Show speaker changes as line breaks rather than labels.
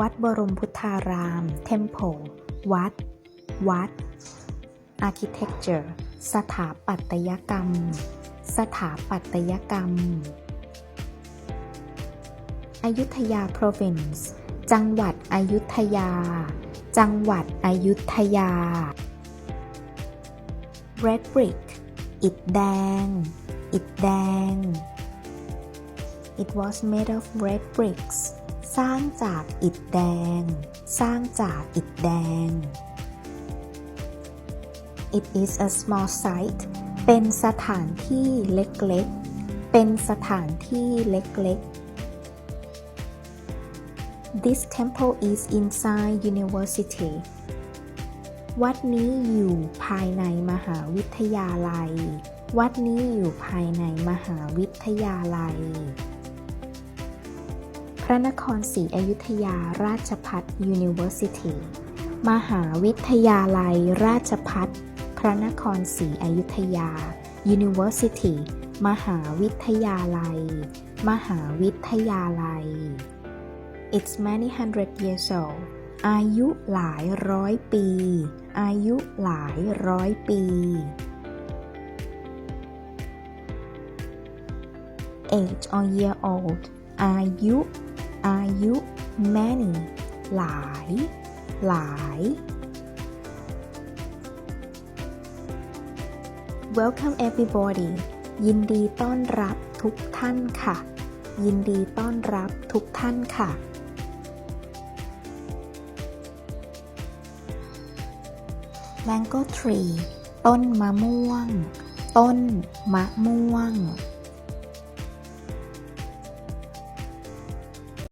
วัดบรมพุทธาราม Temple วัด วัด Architecture สถาปัตยกรรม สถาปัตยกรรม อยุธยา province จังหวัดอยุธยา จังหวัดอยุธยา red brick อิฐแดง อิฐแดง It was made of red bricks สร้างจากอิฐแดง สร้างจากอิฐแดง It is a small site เป็นสถานที่เล็กๆ เป็นสถานที่เล็กๆ This temple is inside university วัดนี้อยู่ภายในมหาวิทยาลัย วัดนี้อยู่ภายในมหาวิทยาลัย ระนครศรีอยุธยาราชพัฒ University มหาวิทยาลัยราชพัฒพระนครศรีอยุธยา University มหาวิทยาลัย มหาวิทยาลัย It's many hundred years old อายุหลายร้อยปี อายุหลายร้อยปี age or year old อายุ อายุ many หลาย หลาย Welcome everybody ยินดีต้อนรับทุกท่านค่ะ ยินดีต้อนรับทุกท่านค่ะ Mango tree ต้นมะม่วง ต้นมะม่วง